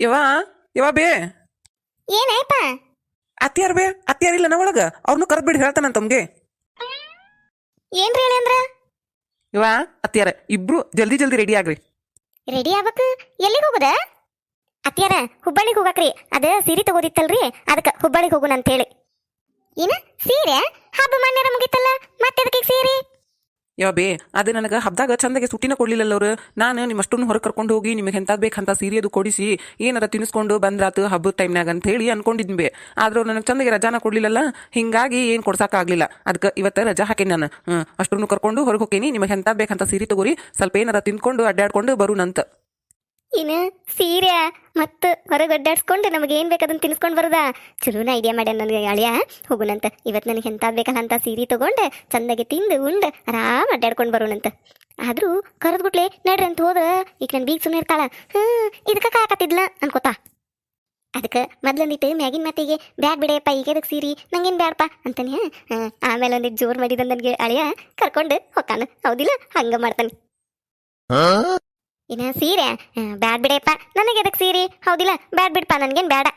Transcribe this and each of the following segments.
ಯವ ಯವ ಬೇ? ಏನಾಯ್ಪ ಅತ್ಯಾರ ಬೇ? ಇಲ್ಲ ನಾ ಒಳಗ. ಅವ್ರನ್ನು ಕರೆದ್ ಬಿಡಿ ಹೇಳ್ತಾನ ತಮ್ಗೆ ಏನ್ರಿ ಹೇಳಿ ಅಂದ್ರ? ಯವ ಅತ್ಯಾರ ಇಬ್ರು ಜಲ್ದಿ ಜಲ್ದಿ ರೆಡಿ ಆಗ್ರಿ. ರೆಡಿ ಆಗ್ಬೇಕು? ಎಲ್ಲಿಗೆ ಹೋಗುದ? ಅತ್ಯಾರ ಹುಬ್ಬಳ್ಳಿಗೆ ಹೋಗಾಕ್ರಿ. ಅದ ಸೀರೆ ತಗೋದಿತ್ತಲ್ರಿ? ಅದಕ್ಕೆ ಹುಬ್ಬಳ್ಳಿಗೆ ಹೋಗುಣ ಅಂತ ಹೇಳಿ ಏನ? ಸೀರೆ? ಹಬ್ಬ ಮನ್ಯಾರ ಮುಗಿತಲ್ಲ? ಮತ್ತೆ ಅದಕ್ಕೆ ಸೀರೆ? ಯವ ಬೇ ಅದೇ ನನಗೆ ಹಬ್ದಾಗ ಚಂದಗೆ ಸುಟ್ಟಿನ ಕೊಡ್ಲಿಲ್ಲ ಅವರು. ನಾನು ನಿಮ್ಮ ಅಷ್ಟನ್ನು ಹೊರಗೆ ಕರ್ಕೊಂಡು ಹೋಗಿ ನಿಮಗೆ ಎಂಥದ್ದು ಬೇಕಂತ ಸೀರೆ ಅದು ಕೊಡಿಸಿ ಏನಾರ ತಿನ್ನಿಸ್ಕೊಂಡು ಬಂದ್ರಾತು ಹಬ್ಬದ ಟೈಮ್ನಾಗ ಅಂತ ಹೇಳಿ ಅನ್ಕೊಂಡಿದ್ನಿ ಬೇ. ಆದ್ರೂ ನನಗೆ ಚಂದಗೆ ರಜಾನ ಕೊಡ್ಲಿಲ್ಲಲ್ಲ, ಹಿಂಗಾಗಿ ಏನು ಕೊಡ್ಸೋಕ್ಕಾಗಲಿಲ್ಲ ಅದಕ್ಕೆ ಇವತ್ತು ರಜಾ ಹಾಕೇನಿ ನಾನು. ಅಷ್ಟನ್ನು ಕರ್ಕೊಂಡು ಹೊರಗೆ ಹೋಗೇನಿ ನಿಮಗೆ ಎಂಥದ್ದು ಬೇಕಂತ ಸೀರೆ ತಗೋರಿ. ಸ್ವಲ್ಪ ಏನಾರ ತಿನ್ಕೊಂಡು ಅಡ್ಡಾಡ್ಕೊಂಡು ಬರುನಂತ. ಇನ್ನು ಸೀರೆ ಮತ್ತು ಹೊರಗೆ ಒಡ್ಡಾಡ್ಸ್ಕೊಂಡು ನಮಗೆ ಏನು ಅದನ್ನು ತಿನ್ಸ್ಕೊಂಡು ಬರೋದಾ? ಚಲೋನ ಐಡಿಯಾ ಮಾಡ್ಯಾನ ನನಗೆ ಅಳಿಯ. ಹೋಗುನಂತ. ಇವತ್ತು ನನಗೆ ಎಂತ ಬೇಕಲ್ಲ ಸೀರೆ ತಗೊಂಡು ಚಂದಾಗಿ ತಿಂದು ಉಂಡು ಆರಾಮ್ ಅಡ್ಡಾಡ್ಕೊಂಡು ಬರೋಣಂತ ಆದರೂ ಕರೆದ್ಬಿಟ್ಲೆ ನಡ್ರಿ ಅಂತ ಹೋದ್ರೆ ಈಗ ನನ್ನ ಬೀಗ್ ಸುಮ್ಮನೆ ಇರ್ತಾಳ. ಹ್ಞೂ ಇದಕ್ಕೆ ಕಾಯಕತ್ತಿದ್ಲ ಅನ್ಕೋತಾ ಅದಕ್ಕೆ ಮೊದ್ಲೊಂದಿಟ್ಟು ಮ್ಯಾಗಿನ ಮಾತಿಗೆ, ಬ್ಯಾಗ್ ಬಿಡೆಯಪ್ಪ, ಈಗ ಅದಕ್ಕೆ ಸೀರಿ? ನಂಗೇನು ಬ್ಯಾಡಪ್ಪ ಅಂತಾನೆ ಆಮೇಲೆ ಒಂದಿಟ್ಟು ಜೋರು ಮಾಡಿದ ನನಗೆ ಅಳಿಯ ಕರ್ಕೊಂಡು ಹೊಕ್ಕಾನ ಹೌದಿಲ್ಲ? ಹಂಗೆ ಮಾಡ್ತಾನೆ. ಇನ್ನ ಸೀರೆ ಬ್ಯಾಡ್ ಬಿಡೆಯಪ್ಪ ನನಗೆ ಅದಕ್ಕೆ ಸೀರೆ? ಹೌದಿಲ್ಲ, ಬ್ಯಾಡ್ ಬಿಡಪ್ಪ, ನನ್ಗೇನ್ ಬೇಡ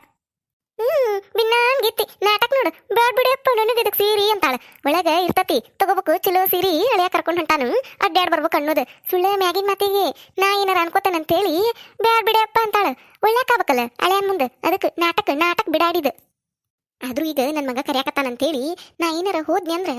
ಹ್ಮ್, ಬಿನ್ನಾನ್ ಗಿತ್ತಿ, ನಾಟಕ ನೋಡು. ಬ್ಯಾಡ್ ಬಿಡೆಯಪ್ಪ ನನಗೆ ಅದಕ್ಕೆ ಸೀರೆ ಅಂತಾಳ. ಒಳಗ ಇರ್ತತಿ, ತಗೋಬೇಕು, ಚಲೋ ಸೀರೆ ಅಳಿಯ ಕರ್ಕೊಂಡು ಹೊಂಟಾನು. ಅಡ್ಡಾಡ್ ಬರ್ಬೇಕು ಅನ್ನೋದು. ಸುಳ್ಳ ಮ್ಯಾಗಿನ ಮಾತಿಗೆ ನಾ ಏನಾರ ಅಂತೇಳಿ, ಬ್ಯಾಡ್ ಬಿಡೆಯಪ್ಪ ಅಂತಾಳ. ಒಳ್ಳೆಕಾಗಬೇಕಲ್ಲ ಹಳೆಯನ್ ಮುಂದೆ. ಅದಕ್ಕೆ ನಾಟಕ ನಾಟಕ ಬಿಡಾಡಿದು ಆದ್ರೂ ಈಗ ನನ್ನ ಮಗ ಕರೆಯಾಕತ್ತಾನಂತೇಳಿ ನಾ ಏನಾರ ಹೋದ್ನಿ ಅಂದ್ರೆ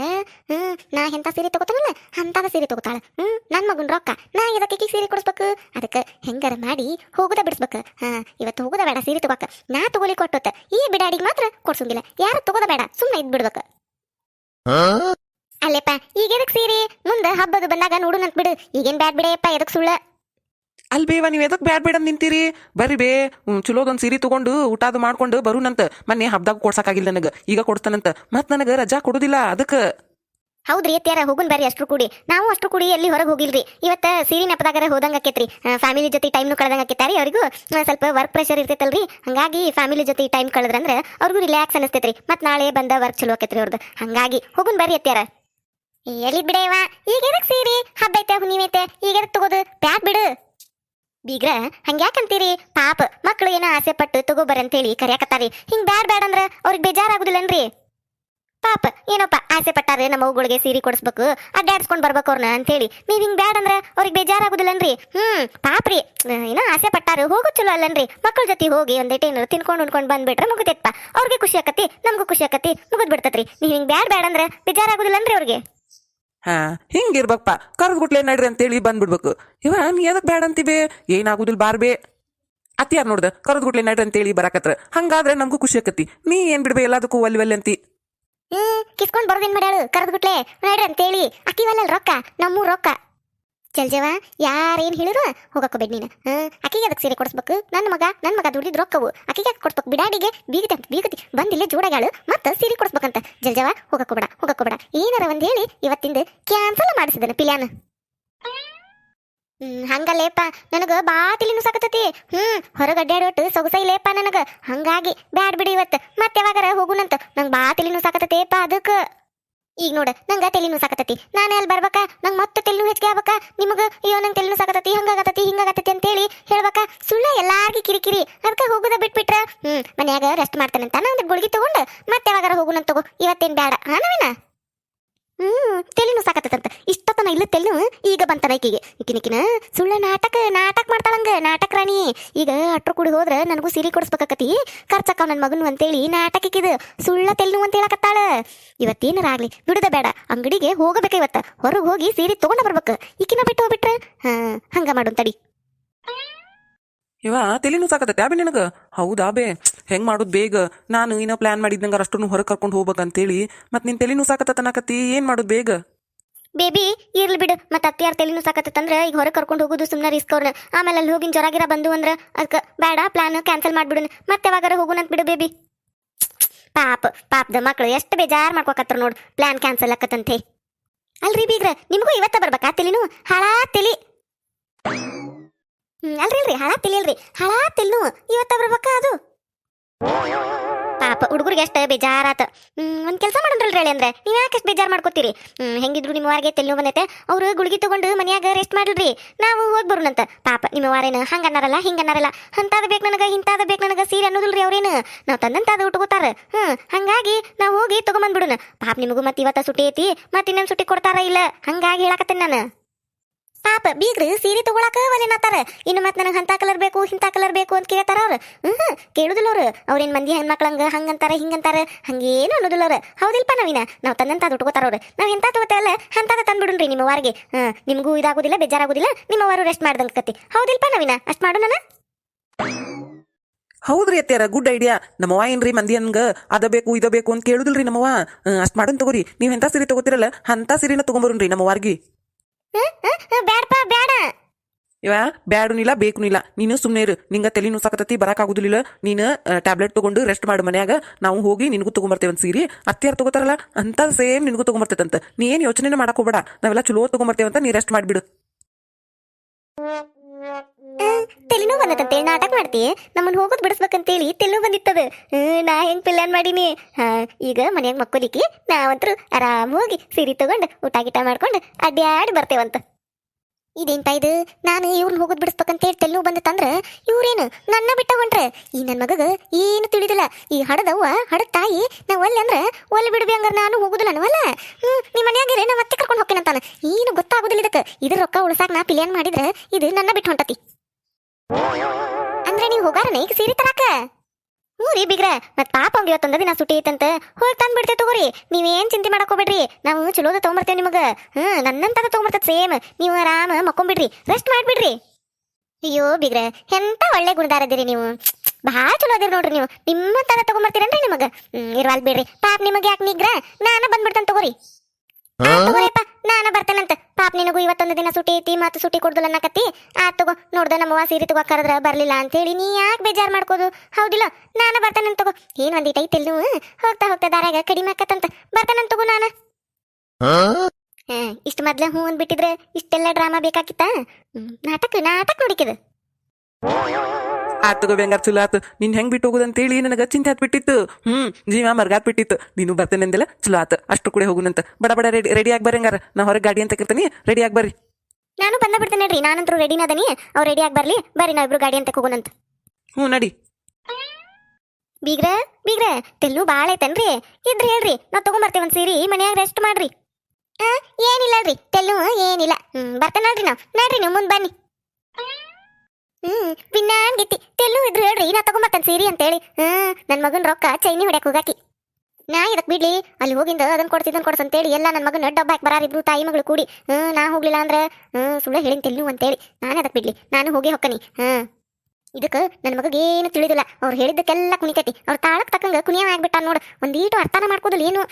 ಹ್ಮ್ ನಾ ಎಂತ ಸೀರೆ ತಗೋತಾನಲ್ಲ ಅಂತದ ಸೀರೆ ತಗೋತಾಳ. ಹ್ಮ್ ನನ್ನ ಮಗನ್ ರೊಕ್ಕ ನಾ ಇದಕ್ಕೆ ಸೀರೆ ಕೊಡಿಸ್ಬೇಕು. ಅದಕ್ಕೆ ಹೆಂಗಾರ ಮಾಡಿ ಹೋಗುದ ಬಿಡಿಸ್ಬೇಕು. ಹಾ ಇವತ್ತು ಹೋಗುದ ಬೇಡ ಸೀರೆ ತಗೋಕ. ನಾ ತಗೋಲಿ ಕೊಟ್ಟೊತ್ತ. ಈ ಬಿಡಾಡಿಗೆ ಮಾತ್ರ ಕೊಡ್ಸಂಗಿಲ್ಲ. ಯಾರು ತಗೋದ ಬೇಡ ಸುಮ್ಮನೆ ಇದ್ ಬಿಡ್ಬೇಕು ಅಲ್ಲೇಪ್ಪ ಈಗ ಎದಕ್ ಸೀರೆ? ಮುಂದೆ ಹಬ್ಬದ ಬಂದಾಗ ನೋಡು ನಂತ ಬಿಡು. ಈಗೇನ್ ಬ್ಯಾಡ್ ಬಿಡೆಯಪ್ಪ ಎದಕ್ ಸುಳ್ಳ? ಅಲ್ ಬೇವ, ನೀವು ಎದಕ್ ಬ್ಯಾಡ್ ಬೇಡ ನಿಂತೀರಿ? ಬರ್ರಿ ಬೇ ಚಲೋದೊಂದು ಸೀರೆ ತಗೊಂಡು ಅದು ಮಾಡ್ಕೊಂಡು ಬರುನಂತ. ಮೊನ್ನೆ ಹಬ್ದಾಗ ಕೊಡ್ಸಕ್ಕಾಗಿಲ್ಲ ನನಗೆ. ಈಗ ಕೊಡ್ತಾನಂತ ಮತ್ ನನಗೆ ರಜಾ ಕೊಡುದಿಲ್ಲ, ಅದಕ್ಕೆ. ಹೌದ್ರಿ ಅತ್ಯಾರ ಹೋಗುನ್ ಬರ್ರಿ ಅಷ್ಟ್ರು ಕೂಡಿ. ನಾವು ಅಷ್ಟ್ರು ಕೂಡಿ ಎಲ್ಲಿ ಹೊರಗೆ ಹೋಗಿಲ್ರಿ. ಇವತ್ತ ಸೀರೆ ನೆಪದಾಗರ ಹೋದಂಗ ಆಕೇತ್ರಿ. ಫ್ಯಾಮಿಲಿ ಜೊತೆ ಟೈಮ್ನು ಕಳೆದಂಗ ಆಕೇತಾರಿ. ಅವ್ರಿಗೂ ಸ್ವಲ್ಪ ವರ್ಕ್ ಪ್ರೆಷರ್ ಇರ್ತೈತಲ್ರಿ. ಹಂಗಾಗಿ ಫ್ಯಾಮಿಲಿ ಜೊತೆ ಟೈಮ್ ಕಳೆದ್ರಂದ್ರ ಅವ್ರಿಗೂ ರಿಲ್ಯಾಕ್ಸ್ ಅನಿಸ್ತೈತ್ರಿ. ಮತ್ ನಾಳೆ ಬಂದ ವರ್ಕ್ ಚಲೋ ಆಕೇತ್ರಿ ಅವ್ರದ್ದು ಹಂಗಾಗಿ, ಹೋಗುನ್ ಬರ್ರಿ ಅತ್ಯಾರ ಎಲ್ಲಿ ಬಿಡೇವಾ? ಈಗ ಎದಕ್ ಸೀರೆ? ಹಬ್ಬ ಐತೆ, ಹುಣ್ಣಿಮೆ ಐತೆ. ಈಗ ತಗೋದು? ಪ್ಯಾಕ್ ಬಿಡು. ಬೀಗ್ರ ಹಂಗ್ಯಾಕಂತೀರಿ ಪಾಪ ಮಕ್ಕಳು ಏನೋ ಆಸೆ ಪಟ್ಟು ತಗೋಬರಂತೇಳಿ ಕರ್ಯಾಕತ್ತಾರಿ. ಹಿಂಗ್ ಬ್ಯಾಡ್ ಬ್ಯಾಡ್ ಅಂದ್ರ ಅವ್ರಿಗೆ ಬೇಜಾರಾಗುದಿಲ್ಲನ್ರಿ? ಪಾಪ, ಏನಪ್ಪ ಆಸೆ ಪಟ್ಟಾರೆ ನಮ್ಮ ಅವುಗಳಿಗೆ ಸೀರೆ ಕೊಡಿಸ್ಬೇಕು, ಅಡ್ಡಾಡ್ಸ್ಕೊಂಡು ಬರ್ಬೇಕು ಅವ್ರನ್ನ ಅಂತೇಳಿ. ನೀವ್ ಹಿಂಗ್ ಬ್ಯಾಡ ಅಂದ್ರ ಅವ್ರಿಗೆ ಬೇಜಾರಾಗುದಿಲ್ಲನ್ರಿ? ಹ್ಮ್, ಪಾಪ್ರಿ ಏನೋ ಆಸೆ ಪಟ್ಟಾರ, ಹೋಗೋ ಚಲೋ ಅಲ್ಲನ್ರಿ. ಮಕ್ಕಳ ಜೊತೆ ಹೋಗಿ ಒಂದೇಟ್ ಏನಾರು ತಿನ್ಕೊಂಡು ಉಣ್ಕೊಂಡ್ ಬಂದ್ಬಿಟ್ರೆ ಮುಗಿತೈತ್ಪ ಅವ್ರಿಗೆ ಖುಷಿ ಆಕತ್ತಿ, ನಮಗೂ ಖುಷಿ ಆಕತ್ತಿ ಮುಗಿದ್ ಬಿಡ್ತತ್ರಿ ನೀವ್ ಹಿಂಗ್ ಬ್ಯಾಡ್ ಬ್ಯಾಡ್ ಅಂದ್ರ ಬೇಜಾರಾಗುದಿಲ್ಲನ್ರಿ ಅವ್ರಿಗೆ? ಹಾ, ಹಿಂಗಿರ್ಬೇಕಪ್ಪ. ಕರ್ದ್ ಗುಟ್ಲೆ ನಡ್ರಿ ಅಂತೇಳಿ ಬಂದ್ಬಿಡ್ಬೇಕು. ಇವ, ನೀ ಎದಕ್ ಬೇಡ ಅಂತಿವೆ? ಏನಾಗುದಿಲ್ಲ ಬಾರ್ಬೇ. ಅತ್ಯಾರ್ ನೋಡ್ದ, ಕರ್ದ್ ಗುಟ್ಲೆ ನಡ್ರಿ ಅಂತೇಳಿ ಬರಾಕತ್ರ. ಹಂಗಾದ್ರೆ ನಮಗೂ ಖುಷಿ ಆಕತಿ ನೀ ಏನ್ ಬಿಡ್ಬೇ, ಎಲ್ಲದಕ್ಕೂ ಒಲ್ಲಿ ಒಲ್ಲಿ ಅಂತಿ. ಹ್ಮ್ ಕಿಸ್ಕೊಂಡ್ ಬರ್ದೇನ್ ಮಾಡ್ಯಾಳು? ಕರ್ದ್ ಗುಟ್ಲೆ ನಡ್ರಿ ಅಂತೇಳಿ. ಅಕ್ಕಿವಲ್ಲ ರೊಕ್ಕ ನಮ್ಮೂ ರೊಕ್ಕ. ಜಲ್ಜವ ಯಾರೇನ್ ಹೇಳಿರು ಹೋಗಕ್ಕ ಬೇಡ ನೀನು. ಅಕ್ಕಿಗೆ ಅದಕ್ಕೆ ಸೀರೆ ಕೊಡಿಸ್ಬೇಕು. ನನ್ನ ಮಗ ನನ್ನ ಮಗ ದುಡಿದ್ ರೊಕ್ಕವು. ಅಕ್ಕಿಗೆ ಕೊಡ್ಬೇಕು ಬಿಡಾಡಿಗೆ ಬೀಗತೆ ಅಂತ, ಬೀಗತಿ. ಬಂದಿಲ್ಲ ಜೋಡಗಾಳು ಮತ್ತೆ ಸೀರೆ ಕೊಡಿಸ್ಬೇಕಂತ. ಜಲ್ಜವ ಹೋಗಕ್ಕ ಬೇಡ ಹೋಗಕ್ಕ ಬೇಡ ಏನಾರ ಒಂದ್ ಹೇಳಿ, ಇವತ್ತಿಂದ ಕ್ಯಾನ್ಸಲ್ ಮಾಡಿಸಿದನ ಪಿಲ್ಯಾನ. ಹ್ಮ್, ಹಂಗಲ್ಲೇಪ, ನನಗ ಬಾ ತಿಲಿನು ಸಾಕತತಿ ಹ್ಮ್ ಹೊರಗೆ ಸೊಗಸ ಇಲ್ಲೇಪ ನನಗ. ಹಂಗಾಗಿ ಬ್ಯಾಡ್ ಬಿಡಿ ಇವತ್ತು. ಮತ್ತೆ ಯಾವಾಗಾರ ಹೋಗುನಂತ. ನಂಗೆ ಬಾ ತಿಲಿನು ಸಾಕತತೇಪ ಅದಕ್ಕ. ಈಗ ನೋಡ, ನಂಗ ತೆಲಿನು ಸಾಕತತಿ ನಾನು ಅಲ್ಲಿ ಬರ್ಬೇಕ? ನಂಗೆ ಮತ್ತೆ ತೆಲಿನು ಹೆಚ್ಚಿಗೆ ಆಗ್ಬೇಕ? ನಿಮಗ, ಅಯ್ಯೋ, ನಂಗೆ ತೆಲಿನು ಸಾಕತತಿ ಹಂಗಾಗತತಿ ಹಿಂಗಾಗತತಿ ಅಂತೇಳಿ ಹೇಳ್ಬೇಕ? ಸುಳ್ಳ ಎಲ್ಲಾರ್ಗಿ ಕಿರಿಕಿರಿ. ಅದಕ್ಕೆ ಹೋಗುದ ಬಿಟ್ಬಿಟ್ರ? ಹ್ಮ್, ಮನ್ಯಾಗ ರೆಸ್ಟ್ ಮಾಡ್ತಾನಂತ ನಾ ಒಂದು ಗುಳಿಗೆ ತಗೊಂಡು ಮತ್ತೆ ಯಾವಾಗಾರ ಹೋಗುನಂತ ತಗೋ. ಇವತ್ತೇನ್ ಬೇಡ ಹಾ ನವೀನ? ಹ್ಮ್, ತೆಲಿನು ಸಾಕತ್ತಂತ ಇಷ್ಟತನ ಇಲ್ಲ ತೆಲಿನು, ಈಗ ಬಂತನ ಈಕಿಗೆ. ಈಕಿನಿಕಿನ ಸುಳ್ಳ ನಾಟಕ ನಾಟಕ ಮಾಡ್ತಾಳಂಗ, ನಾಟಕ ರಾಣಿ. ಈಗ ಅಟ್ರ ಕುಡಿ ಹೋದ್ರ ನನಗೂ ಸೀರೆ ಕೊಡಿಸ್ಬೇಕಾಕತಿ. ಖರ್ಚಕ್ಕ ನನ್ನ ಮಗನು ಅಂತೇಳಿ ನಾಟಕಕ್ಕಿದು ಸುಳ್ಳ ತೆಲಿನು ಅಂತ ಹೇಳಕತ್ತಾಳ ಇವತ್ತೇನಾರ ಆಗ್ಲಿ, ಬಿಡುದ ಬೇಡ. ಅಂಗಡಿಗೆ ಹೋಗಬೇಕ ಇವತ್ತ. ಹೊರಗೆ ಹೋಗಿ ಸೀರೆ ತಗೊಂಡ ಬರ್ಬೇಕು. ಈಕಿನ ಬಿಟ್ಟು ಹೋಗ್ಬಿಟ್ರ? ಹಾ, ಹಂಗ ಮಾಡು ತಡಿ. ಇವ, ತೆಲಿನು ಸಾಕತ್ತೆ ಬೇ ನಿನಗ? ಹೌದಾ ಬೇ ಹೆಂಗ್ ಮಾಡೋದು ಬೇಗ? ನಾನು ಏನೋ ಪ್ಲಾನ್ ಮಾಡಿದ್ನಂಗಾರ ಅಷ್ಟನ್ನು ಹೊರಗೆ ಕರ್ಕೊಂಡು ಹೋಗ್ಬೇಕಂತೇಳಿ. ಮತ್ ನಿನ್ನ ತಲೆನೂ ಸಾಕತ್ತನಕತ್ತಿ ಏನ್ ಮಾಡೋದು ಬೇಗ? ಬೇಬಿ, ಇರ್ಲಿ ಬಿಡು. ಮತ್ತೆ ಅತ್ತಿಯಾರ ತಲೆನೂ ಸಾಕತ್ತಂದ್ರೆ ಈಗ ಹೊರಗೆ ಕರ್ಕೊಂಡು ಹೋಗೋದು ಸುಮ್ಮನೆ ರಿಸ್ಕ್ ಅವ್ರನ್ನ ಆಮೇಲೆ ಅಲ್ಲಿ ಹೋಗಿನ ಜ್ವರಾಗಿರ ಬಂದು ಅಂದ್ರೆ ಅದಕ್ಕೆ ಬೇಡ ಪ್ಲಾನ್ ಕ್ಯಾನ್ಸಲ್ ಮಾಡ್ಬಿಡು ಮತ್ತೆ ಯಾವಾಗಾರ ಅಂತ ಬಿಡು ಬೇಬಿ. ಪಾಪ, ಪಾಪದ ಮಕ್ಳು ಎಷ್ಟು ಬೇಜಾರ್ ಮಾಡ್ಕೊಕತ್ರ ನೋಡು ಪ್ಲಾನ್ ಕ್ಯಾನ್ಸಲ್ ಆಕತ್ತಂತೆ. ಅಲ್ರಿ ಬೀಗ್ರ, ನಿಮಗೂ ಇವತ್ತ ಬರ್ಬೇಕಾ ತಿಳಿನು ಹಳಾ ತೆಲಿ. ಹ್ಮ್, ಅಲ್ರಿ ಅಲ್ರಿ, ಹಳಾ ತೆಲಿ ಅಲ್ರಿ. ಹಳಾ ತಿಳಿನು ಇವತ್ತ ಬರ್ಬೇಕಾ ಅದು? ಎಷ್ಟು ಬೇಜಾರಾತ? ಹ್ಮ್, ಒಂದ್ ಕೆಲಸ ಮಾಡಿದ್ರಲ್ ಹೇಳಿ ಅಂದ್ರೆ. ನೀವ್ ಯಾಕೆ ಎಷ್ಟು ಬೇಜಾರ್ ಮಾಡ್ಕೋತೀರಿ? ಹ್ಮ್, ಹೆಂಗಿದ್ರು ನಿಮ್ಮ ವಾರಿಗೆ ತೆಲ್ಲು ಬಂದೈತೆ. ಅವ್ರು ಗುಳಿಗೆ ತಗೊಂಡು ಮನ್ಯಾಗ ರೆಸ್ಟ್ ಮಾಡ್ರಿ. ನಾವು ಹೋಗಿ ಬರೋಣಂತ. ಪಾಪ, ನಿಮ್ಮ ವಾರೇನ ಹಂಗ ಅನ್ನರಲ್ಲ, ಹಿಂಗ ಅನ್ನರಲ್ಲ. ಅಂತಾದ ಬೇಕು ನನಗ ಇಂತಾದ ಬೇಕು ನನಗ, ಸೀರೆ ಅನ್ನೋದಿಲ್ರಿ ಅವ್ರೇನು. ನಾವು ತಂದಂತಾದ ಉಟ್ಕೋತಾರ ಹ್ಮ್, ಹಂಗಾಗಿ ನಾವು ಹೋಗಿ ತಗೊಂಬಂದ್ಬಿಡೋಣ. ಪಾಪ ನಿಮಗೂ ಮತ್ತೆ ಇವತ್ತ ಸುಟಿ ಐತಿ ಮತ್ತೆ ಇನ್ನೊಂದ್ ಸುಟಿ ಕೊಡ್ತಾರ ಇಲ್ಲ. ಹಂಗಾಗಿ ಹೇಳಕತ್ತೇನೆ ನಾನು. ಪಾಪ ಬೀಗ್ರಿ ಸೀರೆ ತಗೊಳಕ ಒಲೆನತ್ತಾರ ಇನ್ನು ಮತ್ತೆ ನನಗೆ ಅಂತ ಕಲರ್ ಬೇಕು ಇಂಥ ಕಲರ್ ಬೇಕು ಅಂತ ಕೇಳ್ತಾರ ಅವ್ರು. ಹ್ಮ್ ಕೇಳುದಿಲ್ಲ ಅವ್ರು. ಅವ್ರೇನ್ ಮಂದಿ ಹೆಣ್ಮಕ್ಳಂಗ ಹಂಗಂತಾರ, ಹಿಂಗಂತಾರ? ಹಂಗೇನು ಅನ್ನೋದಿಲ್ಲ ಅವ್ರು. ಹೌದಿಲ್ಪ ನಾವಿನ? ನಾವು ತಂದಂತ ಉಟ್ಕೋತಾರ ಅವ್ರು. ನಾವು ಎಂತ ತಗೋತಲ್ಲ ಅಂತದ ತಂದ್ಬಿಡುನ್ರಿ ನಿಮ್ಮ ವಾರಿಗೆ ಹ್ಮ್ ನಿಮಗೂ ಇದಾಗೋದಿಲ್ಲ, ಬೇಜಾರಾಗೋದಿಲ್ಲ, ನಿಮ್ಮ ವಾರು ರೆಸ್ಟ್ ಮಾಡ್ದಂಗ ಕತ್ತಿ. ಹೌದಿಲ್ಪ ನಾವಿನ? ಅಷ್ಟ್ ಮಾಡು ನಾನು. ಹೌದ್ರಿ ಅತ್ಯಾರ ಗುಡ್ ಐಡಿಯಾ ನಮ್ಮವ್ವ ಏನ್ರಿ ಮಂದಿ ಹಂಗ, ಅದ ಬೇಕು, ಇದ ಬೇಕು ಅಂತ ಕೇಳುದಿಲ್ರಿ ನಮ್ಮವ್ವ. ಅಷ್ಟು ಮಾಡೋನ್ ತಗೋರಿ. ನೀವು ಎಂಥ ಸೀರೆ ತಗೋತಿರಲ್ಲ, ಅಂತ ಸೀರೆನ ತಗೊಂಬರುನ್ರಿ ನಮ್ಮವಾರ್ಗಿ ಬ್ಯಾಡಪ್ಪ, ಬ್ಯಾಡ. ಇವ, ಬ್ಯಾಡುನಿಲ್ಲ ಇಲ್ಲ ನೀನು ಸುಮ್ಮನೆ ಇರು. ನಿಂಗ ತಲೆ ನುಸಾಕತತಿ ಬರಾಕಾಗುದಿಲ್ಲ ನೀನು ಟ್ಯಾಬ್ಲೆಟ್ ತಗೊಂಡು ರೆಸ್ಟ್ ಮಾಡು ಮನ್ಯಾಗ. ನಾವು ಹೋಗಿ ನಿನಗೂ ತಗೊಂಬರ್ತೇವೆ ಒಂದು ಸೀರೆ. ಅತ್ಯಾರು ತಗೋತಾರಲ್ಲ, ಅಂತ ಸೇಮ್ ನಿನಗೂ ತಗೊಂಬರ್ತೈತಂತ. ನೀ ಏನು ಯೋಚನೆ ಮಾಡಕ್ ಹೋಗ್ಬೇಡ. ನಾವೆಲ್ಲ ಚಲೋ ತಗೊಂಬರ್ತೇವಂತ ನೀ ರೆಸ್ಟ್ ಮಾಡಿಬಿಡು. ತೆಲಿನೂ ಬಂದತ್ತಂತೇಳಿ ನಾಟಕ ಮಾಡ್ತಿ ನಮ್ಮನ್ನ ಹೋಗೋದ್ ಬಿಡಿಸ್ಬೇಕಂತೇಳಿ ತೆಲು ಬಂದಿತ್ತದ. ನಾ ಹೆಂಗ್ ಪ್ಲಾನ್ ಮಾಡೀನಿ? ಈಗ ಮನ್ಯಾಗ ಮಕ್ಕೋಲಿಕ್ಕೆ ನಾವಂತರು ಆರಾಮ್ ಹೋಗಿ ಸೀರೆ ತಗೊಂಡು ಊಟ ಗಿಟ ಮಾಡ್ಕೊಂಡು ಅಡ್ಡಾಡಿ ಬರ್ತೇವಂತ. ಇದೇಂತ ಇದು? ನಾನು ಇವ್ರನ್ನ ಹೋಗೋದ್ ಬಿಡಿಸ್ಬೇಕಂತೇಳಿ ತೆಲ್ಲು ಬಂದತ್ತಂದ್ರ ಇವ್ರೇನು ನನ್ನ ಬಿಟ್ಟ ಹೊಂಟ್ರ? ಈ ನನ್ನ ಮಗಗ ಏನು ತಿಳಿದಿಲ್ಲ. ಈ ಹಡದವ್ವ ಹಡದ ತಾಯಿ, ನಾವು ಒಲ್ಲೆ ಅಂದ್ರ ಒಲ್ಲೆ ಬಿಡ್ಬಿ ನಾನು ಹೋಗುದಿಲ್ಲ ನಾವಲ್ಲ ಹ್ಮ್ ನಿಮ್ಮ ಮನ್ಯಾಗರೆ ನಾ ಮತ್ತೆ ಕರ್ಕೊಂಡು ಹೋಗ್ತೇನಂತಾನ? ಏನು ಗೊತ್ತಾಗುದಿಲ್ಲ ಇದಕ್ಕೆ. ಇದ್ರ ರೊಕ್ಕ ಉಳ್ಸಾಕ ನಾ ಪ್ಲಾನ್ ಮಾಡಿದ್ರ ಇದು ನನ್ನ ಬಿಟ್ಟು ಹೊಂಟತಿ. ಅಂದ್ರೆ ನೀವು ಹೋಗಾರನ? ಈಗ ಸೀರೆ ತರಾಕ? ಹ್ಞೂ ರೀ ಬಿಗ್ರ ಮತ್ ಪಾಪ ಅವ್ಗೆ ಇವತ್ತೊಂದ ದಿನ ಸುಟಿ ಐತಂತ. ಹೋಗಿ ತಂದ್ ಬಿಡ್ತೇವೆ ತಗೋರಿ. ನೀವೇನ್ ಚಿಂತೆ ಮಾಡಕ್ ಹೋಗ್ಬೇಡ್ರಿ. ನಾವು ಚಲೋದ ತಗೊಂಬರ್ತೇವೆ ನಿಮಗ. ಹ್ಮ್ ನನ್ನಂತದ ತಗೊಂಬರ್ತದ ಸೇಮ್. ನೀವು ಆರಾಮ ಮಕ್ಕೊಂಬಿಡ್ರಿ. ರೆಸ್ಟ್ ಮಾಡ್ಬಿಡ್ರಿ. ಅಯ್ಯೋ ಬಿಗ್ರ, ಎಂತ ಒಳ್ಳೆ ಗುಣದಾರದಿರಿ ನೀವು. ಭಾಳ ಚಲೋ ಅದಿರಿ ನೋಡ್ರಿ ನೀವು. ನಿಮ್ಮ ತರ ತಗೊಂಬರ್ತೀರನ್ರಿ ನಿಮಗ? ಹ್ಮ್, ಇರ್ವಾಲ್ ಬಿಡ್ರಿ. ಪಾಪ ನಿಮಗೆ ಯಾಕೆ ನಿಗ್ರ? ನಾನು ಬಂದ್ಬಿಡ್ತೇನೆ ತಗೋರಿ. ನಾನ ಬರ್ತೇನಂತ. ಪಾಪ ನಿನಗೂ ಇವತ್ತೊಂದು ದಿನ ಸುಟಿ ಐತಿ ಮತ್ತು ಸುಟಿ ಕೊಡ್ದಲ್ಲ ಅನ್ನಕತ್ತಿ. ಆ ತಗೋ ನೋಡ್ದೆ ನಮ್ಮವ್ವ ಸೀರೆ ತಗೋ ಕರೆದ್ರ ಬರ್ಲಿಲ್ಲ ಅಂತೇಳಿ ನೀ ಯಾಕೆ ಬೇಜಾರ್ ಮಾಡ್ಕೋದು? ಹೌದಿಲ್ಲ ನಾನು ಬರ್ತೇನಂತ ತಗೋ. ಏನು ಒಂದಿಟ ಐತಿಲ್ ನೀವು ಹೋಗ್ತಾ ಹೋಗ್ತಾ ದಾರ್ಯಾಗ ಕಡಿಮೆ ಆಕತ್ತಂತ. ಬರ್ತೇನಂತ ತಗೋ ನಾನು. ಇಷ್ಟ ಮೊದ್ಲ ಹೂ ಅಂದ್ಬಿಟ್ಟಿದ್ರೆ ಇಷ್ಟೆಲ್ಲ ಡ್ರಾಮಾ ಬೇಕಾಗಿತ್ತ ನಾಟಕ ನಾಟಕ ನೋಡಿಕಿದ. ಆತ್ ತಗೋ ಬೆಂಗಾರ ಚಲೋ ಆತು. ನಿನ್ ಹೆಂಗ್ ಬಿಟ್ಟು ಹೋಗುದಂತೇಳಿ ನನಗೆ ಚಿಂತೆ ಹತ್ಬಿಟ್ಟಿತ್ತು ಹ್ಮ್ ಜೀವ ಮರ್ಗಾತ್ ಬಿಟ್ಟಿತ್ತು. ನೀನು ಬರ್ತೇನೆ ಅಂದೆಲ್ಲ ಚಲೋ ಆತು. ಅಷ್ಟು ಕೂಡ ಹೋಗುನಂತ. ಬಡ ಬಡ ರೆಡಿ ರೆಡಿ ಆಗಿ ಬರ್ರಿ ಹಂಗಾರ. ನಾ ಹೊರಗೆ ಗಾಡಿ ಅಂತ ಕರ್ತೀನಿ ರೆಡಿ ಆಗಿ ಬರ್ರಿ. ನಾನು ಬಂದ ಬಿಡ್ತೇನೆ ನೋಡ್ರಿ. ನಾನಂತರೂ ರೆಡಿನ ಅದನಿ. ಅವ್ರು ರೆಡಿ ಆಗಿ ಬರ್ಲಿ. ಬರ್ರಿ ನಾವಿಬ್ರು ಗಾಡಿ ಅಂತ ಹೋಗೋಣಂತ ಹ್ಞೂ ನಡಿ. ಬೀಗ್ರ ಬೀಗ್ರ ತೆಲ್ಲು ಬಾಳ ಐತನ್ರಿ. ಇದ್ರಿ ಹೇಳ್ರಿ ನಾ ತಗೊಂಬರ್ತೇವೆ ಒಂದ್ ಸೀರಿ. ಮನ್ಯಾಗ ರೆಸ್ಟ್ ಮಾಡ್ರಿ. ಏನಿಲ್ಲ ರೀ ತೆಲ್ಲು ಏನಿಲ್ಲ. ಹ್ಮ್ ಬರ್ತೇನೆ ನೋಡ್ರಿ ನಾವು. ನೋಡ್ರಿ ನೀವು ಮುಂದ್ ಬನ್ನಿ ಹ್ಮ್ ತೆಲ್ಲು ಇದ್ರು ಹೇಳ್ರಿ, ನಾ ತಗೊಂಬರ್ತೇನೆ ಸೀರಿ ಅಂತೇಳಿ. ಹ್ಮ್, ನನ್ ಮಗನ ರೊಕ್ಕ ಚೈನಿ ಹೊಡ್ಯಾಕ ಹೋಗಾಕಿ. ನಾ ಇದಕ್ ಬಿಡ್ಲಿ? ಅಲ್ಲಿ ಹೋಗಿಂದ ಅದನ್ ಕೊಡ್ಸಿ ಇದನ್ನ ಕೊಡ್ಸ ಅಂತೇಳಿ ಎಲ್ಲ ನನ್ನ ಮಗನ ಡಬ್ಬ ಹಾಕಿ ಬರಾರಿಬ್ರು ತಾಯಿ ಮಗಳು ಕೂಡಿ. ಹ್ಮ್, ನಾ ಹೋಗ್ಲಿಲ್ಲ ಅಂದ್ರೆ, ಹ್ಮ್ ಸುಳ್ಳು ಹೇಳಿನ ತೆಲ್ಲು ಅಂತೇಳಿ. ನಾನು ಅದಕ್ ಬಿಡ್ಲಿ? ನಾನು ಹೋಗಿ ಹೊಕ್ಕನಿ. ಹ್ಮ್. ಇದಕ್ಕೆ ನನ್ನ ಮಗಗೆ ತಿಳಿದಿಲ್ಲ. ಅವ್ರು ಹೇಳಿದ್ದಕ್ಕೆಲ್ಲ ಕುಣಿತೈತಿ ಅವ್ರ ತಾಳಕ್ ತಕ್ಕಂಗ ಕುಣಿಯವ ಆಗ್ಬಿಟ್ಟ ನೋಡು. ಒಂದೀಟು ಅರ್ಥನ ಮಾಡ್ಕೋದಿಲ್ಲ ಏನು?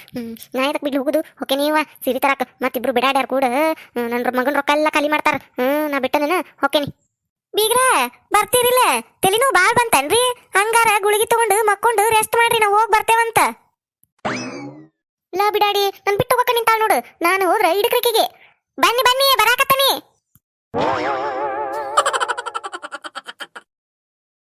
ನಾ ಇದಕ್ಕೆ ಬಿಡ್ಲಿ ಹೋಗುದು? ಓಕೆ ನೀವ? ಸಿರಿ ತರಾಕ ಮತ್ತಿಬ್ರು ಬಿಡಾಡ್ಯಾರ ಕೂಡ. ನನ್ನ ಮಗನ ರೊಕ್ಕ ಎಲ್ಲ ಖಾಲಿ ಮಾಡ್ತಾರ. ಹ್ಮ್, ನಾ ಬಿಟ್ಟನೇನ? ಹೊಕ್ಕೇನಿ. ಬೀಗ್ರ, ಬರ್ತೀರಿಲ್ಲ? ತಲೆನೂ ಬಾಳ್ ಬಂತನ್ರಿ? ಹಂಗಾರ ಗುಳಿಗೆ ತಗೊಂಡು ಮಕ್ಕೊಂಡು ರೆಸ್ಟ್ ಮಾಡ್ರಿ, ನಾವು ಹೋಗಿ ಬರ್ತೇವಂತ. ಲಾ ಬಿಡಾಡಿ, ನನ್ ಬಿಟ್ಟು ಹೋಗಕ್ಕ ನಿಂತಾಳ ನೋಡು. ನಾನು ಹೋದ್ರ ಇಡಕ್ರಿಕೆಗೆ ಬನ್ನಿ ಬನ್ನಿ, ಬರಾಕತ್ತನಿ.